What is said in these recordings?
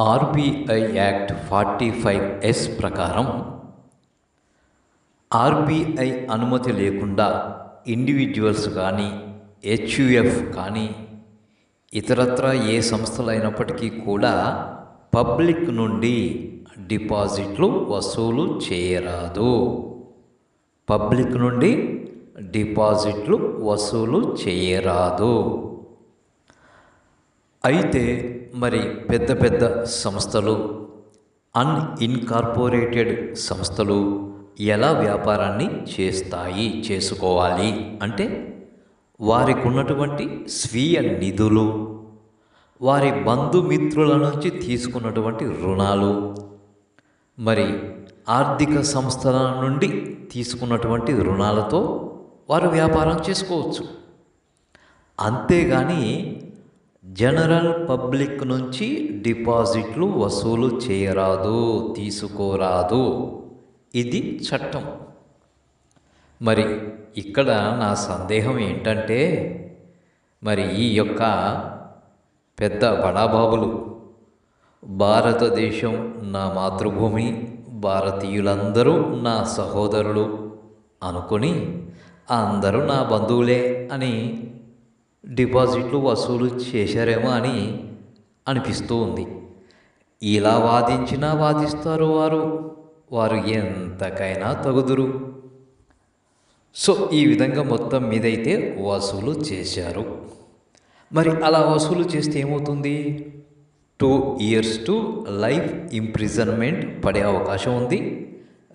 RBI act forty five S ప్రకారం RBI అనుమతి లేకుండా ఇండివిజువల్స్ కానీ హెచ్యుఎఫ్ కానీ ఇతరత్ర ఏ సంస్థలైనప్పటికీ కూడా పబ్లిక్ నుండి డిపాజిట్లు వసూలు చేయరాదు. పబ్లిక్ నుండి డిపాజిట్లు వసూలు చేయరాదు. అయితే మరి పెద్ద పెద్ద సంస్థలు అన్ఇన్కార్పొరేటెడ్ సంస్థలు ఎలా వ్యాపారాన్ని చేస్తాయి చేసుకోవాలి? అంటే వారికి ఉన్నటువంటి స్వీయ నిధులు వారి బంధుమిత్రుల నుంచి తీసుకున్నటువంటి రుణాలు మరి ఆర్థిక సంస్థల నుండి తీసుకున్నటువంటి రుణాలతో వారు వ్యాపారం చేసుకోవచ్చు. అంతేగాని జనరల్ పబ్లిక్ నుంచి డిపాజిట్లు వసూలు చేయరాదు తీసుకోరాదు. ఇది చట్టం. మరి ఇక్కడ నా సందేహం ఏంటంటే మరి ఈ యొక్క పెద్ద బడాబాబులు భారతదేశం నా మాతృభూమి భారతీయులందరూ నా సహోదరులు అనుకొని అందరూ నా బంధువులే అని డిపాజిట్లు వసూలు చేశారేమో అని అనిపిస్తూ ఉంది. ఇలా వాదించినా వాదిస్తారు వారు. వారు ఎంతకైనా తగుదురు. సో ఈ విధంగా మొత్తం మీదైతే వసూలు చేశారు. మరి అలా వసూలు చేస్తే ఏమవుతుంది? Two years to life imprisonment పడే అవకాశం ఉంది.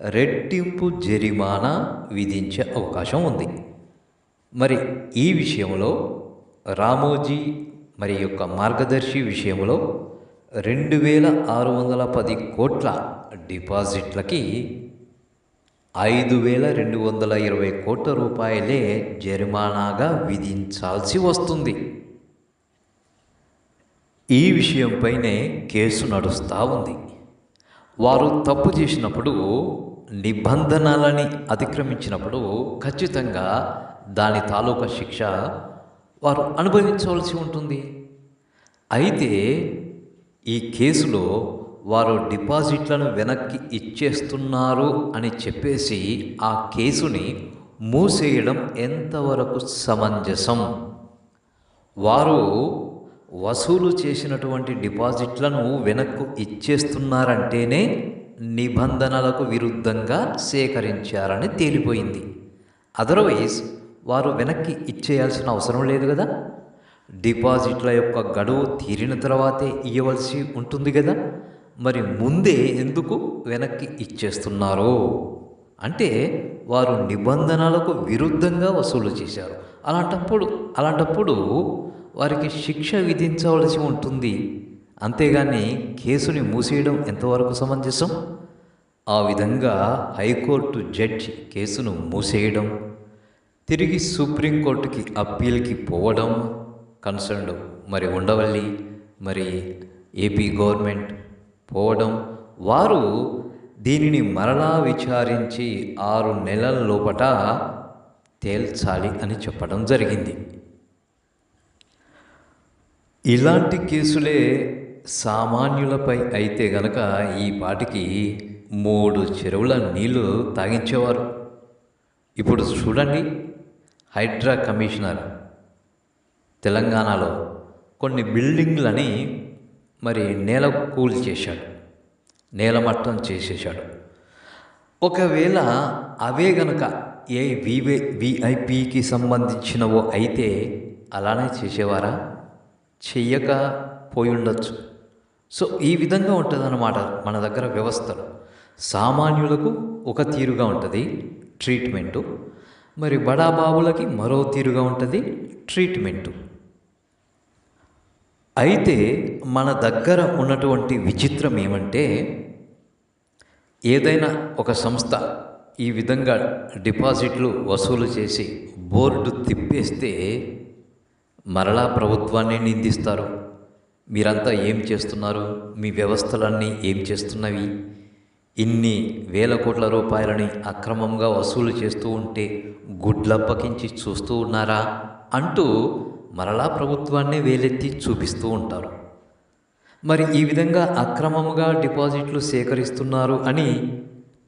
రెట్టింపు జరిమానా విధించే అవకాశం ఉంది. మరి ఈ విషయంలో రామోజీ మరి యొక్క మార్గదర్శి విషయంలో రెండు వేల ఆరు వందల పది కోట్ల డిపాజిట్లకి ఐదు వేల రెండు వందల ఇరవై కోట్ల రూపాయలే జరిమానాగా విధించాల్సి వస్తుంది. ఈ విషయంపైనే కేసు నడుస్తూ ఉంది. వారు తప్పు చేసినప్పుడు నిబంధనలని అతిక్రమించినప్పుడు ఖచ్చితంగా దాని తాలూకా శిక్ష వారు అనుభవించవలసి ఉంటుంది. అయితే ఈ కేసులో వారు డిపాజిట్లను వెనక్కి ఇచ్చేస్తున్నారు అని చెప్పేసి ఆ కేసుని మూసేయడం ఎంతవరకు సమంజసం? వారు వసూలు చేసినటువంటి డిపాజిట్లను వెనక్కు ఇచ్చేస్తున్నారంటేనే నిబంధనలకు విరుద్ధంగా సేకరించారని తేలిపోయింది. అదర్వైజ్ వారు వెనక్కి ఇచ్చేయాల్సిన అవసరం లేదు కదా? డిపాజిట్ల యొక్క గడువు తీరిన తర్వాతే ఇవ్వవలసి ఉంటుంది కదా? మరి ముందే ఎందుకు వెనక్కి ఇచ్చేస్తున్నారు? అంటే వారు నిబంధనలకు విరుద్ధంగా వసూలు చేశారు. అలాంటప్పుడు అలాంటప్పుడు వారికి శిక్ష విధించవలసి ఉంటుంది. అంతేగాని కేసుని మూసేయడం ఎంతవరకు సమంజసం? ఆ విధంగా హైకోర్టు జడ్జి కేసును మూసేయడం తిరిగి సుప్రీంకోర్టుకి అప్పీల్కి పోవడం కన్సర్న్డ్ మరి ఉండవల్లి మరి ఏపీ గవర్నమెంట్ పోవడం. వారు దీనిని మరలా విచారించి ఆరు నెలల లోపట తేల్చాలి అని చెప్పడం జరిగింది. ఇలాంటి కేసులే సామాన్యులపై అయితే గనక ఈ పాటికి మూడు చెరువుల నీళ్ళు తాగించేవారు. ఇప్పుడు చూడండి హైడ్రా కమిషనర్ తెలంగాణలో కొన్ని బిల్డింగ్లని మరి నేల కూల్ చేశాడు. నేలమట్టం చేసేశాడు. ఒకవేళ అవే గనక ఏ వివే విఐపికి సంబంధించినవో అయితే అలానే చేసేవారా? చెయ్యక పోయి ఉండొచ్చు. సో ఈ విధంగా ఉంటుందన్నమాట మన దగ్గర వ్యవస్థలు. సామాన్యులకు ఒక తీరుగా ఉంటుంది ట్రీట్మెంటు. మరి బడాబాబులకి మరో తీరుగా ఉంటుంది ట్రీట్మెంటు. అయితే మన దగ్గర ఉన్నటువంటి విచిత్రం ఏమంటే ఏదైనా ఒక సంస్థ ఈ విధంగా డిపాజిట్లు వసూలు చేసి బోర్డు తిప్పేస్తే మరలా ప్రభుత్వాన్ని నిందిస్తారు. మీరంతా ఏం చేస్తున్నారు? మీ వ్యవస్థలన్నీ ఏం చేస్తున్నవి? ఇన్ని వేల కోట్ల రూపాయలని అక్రమంగా వసూలు చేస్తూ ఉంటే గుడ్లప్పకించి చూస్తూ ఉన్నారా? అంటూ మరలా ప్రభుత్వాన్ని వేలెత్తి చూపిస్తూ ఉంటారు. మరి ఈ విధంగా అక్రమముగా డిపాజిట్లు సేకరిస్తున్నారు అని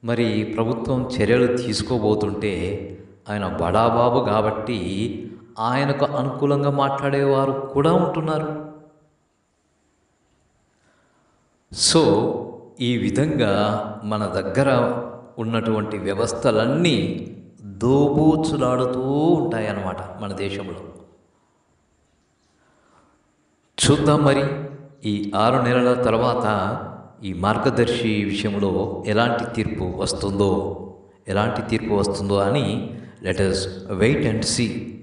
మరి ప్రభుత్వం చర్యలు తీసుకోబోతుంటే ఆయన బడాబాబు కాబట్టి ఆయనకు అనుకూలంగా మాట్లాడేవారు కూడా ఉంటున్నారు. సో ఈ విధంగా మన దగ్గర ఉన్నటువంటి వ్యవస్థలన్నీ దోబూచులాడుతూ ఉంటాయన్నమాట మన దేశంలో. చూద్దాం మరి ఈ ఆరు నెలల తర్వాత ఈ మార్గదర్శి విషయంలో ఎలాంటి తీర్పు వస్తుందో ఎలాంటి తీర్పు వస్తుందో అని లెటర్స్ వెయిట్ అండ్ సీ